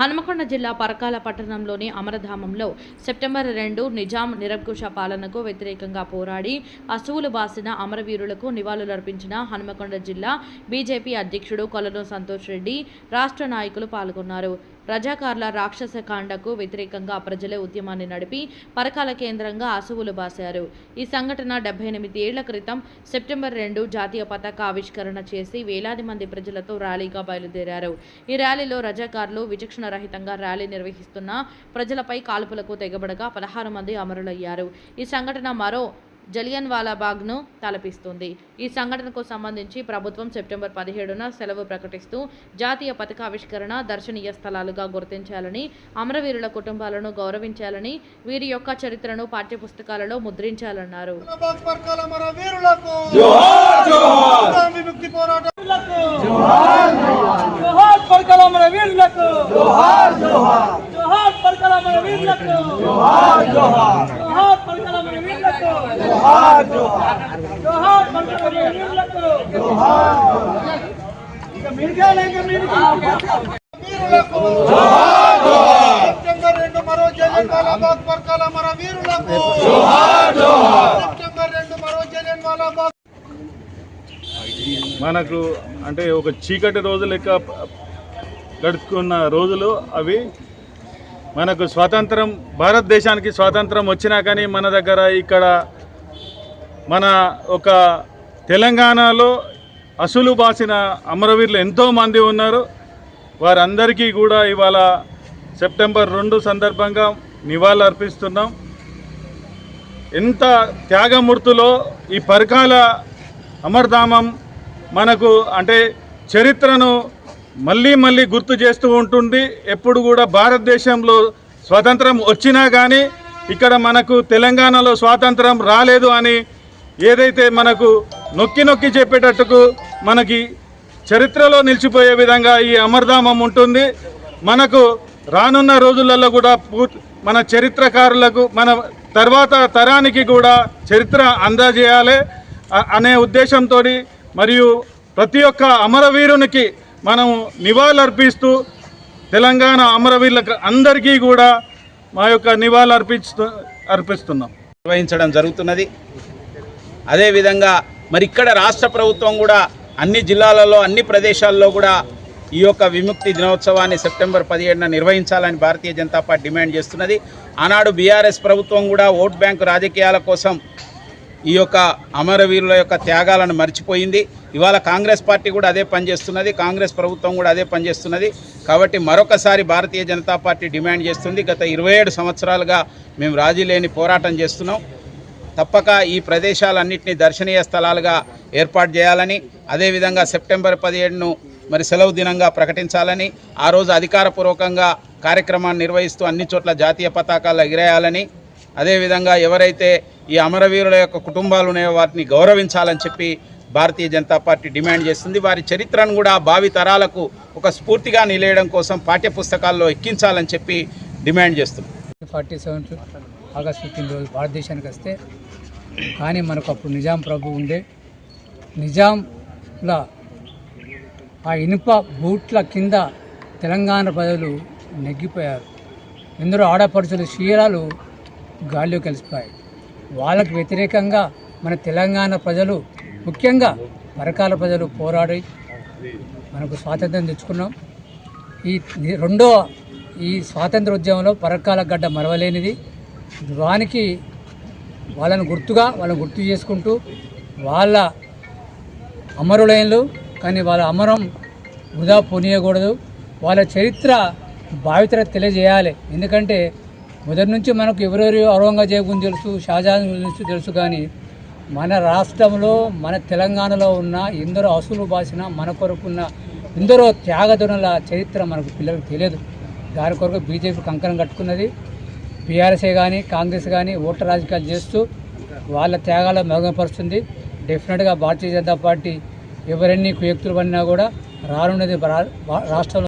హనుమకొండ జిల్లా పరకాల పట్టణంలోని అమరధామంలో సెప్టెంబర్ రెండు నిజాం నిరంకుశ పాలనకు వ్యతిరేకంగా పోరాడి అసువులు బాసిన అమరవీరులకు నివాళులర్పించిన హనుమకొండ జిల్లా బీజేపీ అధ్యక్షుడు కొలను సంతోష్ రెడ్డి రాష్ట్ర నాయకులు పాల్గొన్నారు. రజాకార్ల రాక్షస కాండకు వ్యతిరేకంగా ప్రజలే ఉద్యమాన్ని నడిపి పరకాల కేంద్రంగా అసువులు బాశారు. ఈ సంఘటన డెబ్బై ఎనిమిది ఏళ్ళ క్రితం సెప్టెంబర్ రెండు జాతీయ పతాక ఆవిష్కరణ చేసి వేలాది మంది ప్రజలతో ర్యాలీగా బయలుదేరారు. ఈ ర్యాలీలో రజాకార్లు విచక్షణ రహితంగా ర్యాలీ నిర్వహిస్తున్న ప్రజలపై కాల్పులకు తెగబడగా పదహారు మంది అమరులయ్యారు. ఈ సంఘటన మరో జలియన్ వాలాబాగ్ను తలపిస్తుంది. ఈ సంఘటనకు సంబంధించి ప్రభుత్వం సెప్టెంబర్ పదిహేడున సెలవు ప్రకటిస్తూ జాతీయ పథకావిష్కరణ దర్శనీయ స్థలాలుగా గుర్తించాలని అమరవీరుల కుటుంబాలను గౌరవించాలని వీరి యొక్క చరిత్రను పాఠ్యపుస్తకాలలో ముద్రించాలన్నారు. జోహార్ జోహార్ జోహార్ జోహార్ పరకల మన వీరులకు జోహార్ జోహార్ జోహార్ పరకల జోహార్ సెప్టెంబర్ రెండు మరో మన వీరులకు సెప్టెంబర్ రెండు మరో మనకు అంటే ఒక చీకటి రోజు లెక్క గడుచుకున్న రోజులు అవి మనకు స్వాతంత్రం భారతదేశానికి స్వాతంత్రం వచ్చినా కానీ మన దగ్గర ఇక్కడ మన ఒక తెలంగాణలో అసలు బాసిన అమరవీరులు ఎంతోమంది ఉన్నారు. వారందరికీ కూడా ఇవాళ సెప్టెంబర్ రెండు సందర్భంగా నివాళులు అర్పిస్తున్నాం. ఎంత త్యాగమూర్తులో ఈ పరకాల అమర్ధామం మనకు అంటే చరిత్రను మళ్ళీ మళ్ళీ గుర్తు చేస్తూ ఉంటుంది ఎప్పుడు కూడా భారతదేశంలో స్వాతంత్రం వచ్చినా కానీ ఇక్కడ మనకు తెలంగాణలో స్వాతంత్రం రాలేదు అని ఏదైతే మనకు నొక్కి నొక్కి చెప్పేటట్టుకు మనకి చరిత్రలో నిలిచిపోయే విధంగా ఈ అమర్ధామం ఉంటుంది. మనకు రానున్న రోజులలో కూడా మన చరిత్రకారులకు మన తర్వాత తరానికి కూడా చరిత్ర అందజేయాలి. అనే ఉద్దేశంతో మరియు ప్రతి ఒక్క అమరవీరునికి మనం నివాళులర్పిస్తూ తెలంగాణ అమరవీరులకు అందరికీ కూడా మా యొక్క నివాళులర్పిస్తూ అర్పిస్తున్నాం. నిర్వహించడం జరుగుతున్నది. అదేవిధంగా మరి ఇక్కడ రాష్ట్ర ప్రభుత్వం కూడా అన్ని జిల్లాలలో అన్ని ప్రదేశాల్లో కూడా ఈ యొక్క విముక్తి దినోత్సవాన్ని సెప్టెంబర్ పదిహేడున నిర్వహించాలని భారతీయ జనతా పార్టీ డిమాండ్ చేస్తున్నది. ఆనాడు బీఆర్ఎస్ ప్రభుత్వం కూడా ఓట్ బ్యాంకు రాజకీయాల కోసం ఈ యొక్క అమరవీరుల యొక్క త్యాగాలను మర్చిపోయింది. ఇవాళ కాంగ్రెస్ పార్టీ కూడా అదే పనిచేస్తున్నది కాంగ్రెస్ ప్రభుత్వం కూడా అదే పనిచేస్తున్నది కాబట్టి మరొకసారి భారతీయ జనతా పార్టీ డిమాండ్ చేస్తుంది. గత ఇరవై ఏడు సంవత్సరాలుగా మేము రాజీ లేని పోరాటం చేస్తున్నాం. తప్పక ఈ ప్రదేశాలన్నింటినీ దర్శనీయ స్థలాలుగా ఏర్పాటు చేయాలని అదేవిధంగా సెప్టెంబర్ పదిహేడును మరి సెలవు దినంగా ప్రకటించాలని ఆ రోజు అధికారపూర్వకంగా కార్యక్రమాన్ని నిర్వహిస్తూ అన్ని చోట్ల జాతీయ పతాకాలు ఎగిరేయాలని అదేవిధంగా ఎవరైతే ఈ అమరవీరుల యొక్క కుటుంబాలు ఉన్నాయో వాటిని గౌరవించాలని చెప్పి భారతీయ జనతా పార్టీ డిమాండ్ చేస్తుంది. వారి చరిత్రను కూడా భావి తరాలకు ఒక స్ఫూర్తిగా నిలయడం కోసం పాఠ్యపుస్తకాల్లో ఎక్కించాలని చెప్పి డిమాండ్ చేస్తుంది. ఫార్టీ సెవెన్ ఆగస్ట్ ఫిఫ్టీన్ రోజు భారతదేశానికి వస్తే కానీ మనకు అప్పుడు నిజాం ప్రభు ఉండే. నిజాంల ఆ ఇనుప బూట్ల కింద తెలంగాణ ప్రజలు నెగ్గిపోయారు. ఎందరో ఆడపడుచుల శీలాలు గాల్లో కలిసిపోయాయి. వాళ్ళకు వ్యతిరేకంగా మన తెలంగాణ ప్రజలు ముఖ్యంగా పరకాల ప్రజలు పోరాడి మనకు స్వాతంత్రం తెచ్చుకున్నాం. ఈ రెండో ఈ స్వాతంత్ర ఉద్యమంలో పరకాల గడ్డ మరవలేనిది. దానికి వాళ్ళని గుర్తుగా వాళ్ళని గుర్తు చేసుకుంటూ వాళ్ళ అమరులైనలు కానీ వాళ్ళ అమరం వృధా పోనీయకూడదు. వాళ్ళ చరిత్ర భావితర తెలియజేయాలి. ఎందుకంటే మొదటి నుంచి మనకు ఎవరెవరు ఔరంగజేబు గురించి తెలుసు షాజహాన్ గురించి తెలుసు కానీ మన రాష్ట్రంలో మన తెలంగాణలో ఉన్న ఎందరో అసలు బాసిన మన కొరకున్న ఎందరో త్యాగదునుల చరిత్ర మనకు పిల్లలకు తెలియదు. దాని కొరకు బీజేపీ కంకణం కట్టుకున్నది. బీఆర్ఎస్ఏ కానీ కాంగ్రెస్ కానీ ఓటర్ రాజకీయాలు చేస్తూ వాళ్ళ త్యాగాల మెరుగుపరుస్తుంది. డెఫినెట్గా భారతీయ జనతా పార్టీ ఎవరెన్ని కుయక్తులు పడినా కూడా రానున్నది రాష్ట్రంలో